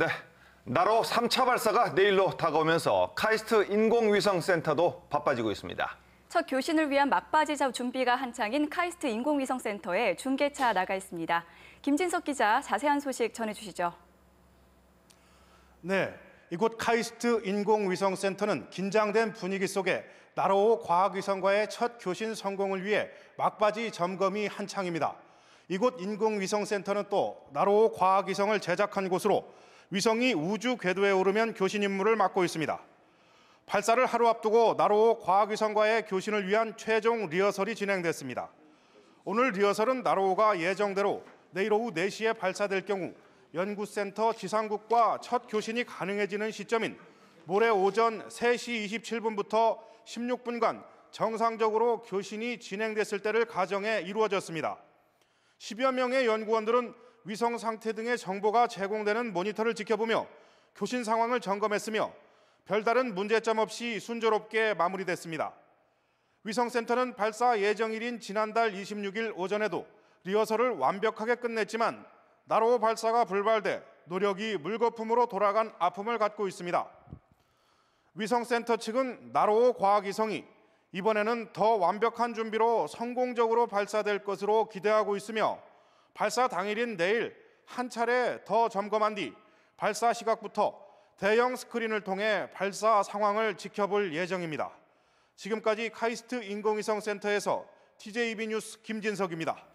네. 나로 3차 발사가 내일로 다가오면서 카이스트 인공위성센터도 바빠지고 있습니다. 첫 교신을 위한 막바지 작 준비가 한창인 카이스트 인공위성센터에 중계차 나가 있습니다. 김진석 기자 자세한 소식 전해주시죠. 네, 이곳 카이스트 인공위성센터는 긴장된 분위기 속에 나로호 과학위성과의 첫 교신 성공을 위해 막바지 점검이 한창입니다. 이곳 인공위성센터는 또 나로호 과학위성을 제작한 곳으로 위성이 우주 궤도에 오르면 교신 임무를 맡고 있습니다. 발사를 하루 앞두고 나로호 과학위성과의 교신을 위한 최종 리허설이 진행됐습니다. 오늘 리허설은 나로호가 예정대로 내일 오후 4시에 발사될 경우 연구센터 지상국과 첫 교신이 가능해지는 시점인 모레 오전 3시 27분부터 16분간 정상적으로 교신이 진행됐을 때를 가정해 이루어졌습니다. 10여 명의 연구원들은 위성 상태 등의 정보가 제공되는 모니터를 지켜보며 교신 상황을 점검했으며 별다른 문제점 없이 순조롭게 마무리됐습니다. 위성센터는 발사 예정일인 지난달 26일 오전에도 리허설을 완벽하게 끝냈지만 나로 발사가 불발돼 노력이 물거품으로 돌아간 아픔을 갖고 있습니다. 위성센터 측은 나로 과학위성이 이번에는 더 완벽한 준비로 성공적으로 발사될 것으로 기대하고 있으며 발사 당일인 내일 한 차례 더 점검한 뒤 발사 시각부터 대형 스크린을 통해 발사 상황을 지켜볼 예정입니다. 지금까지 카이스트 인공위성 센터에서 TJB 뉴스 김진석입니다.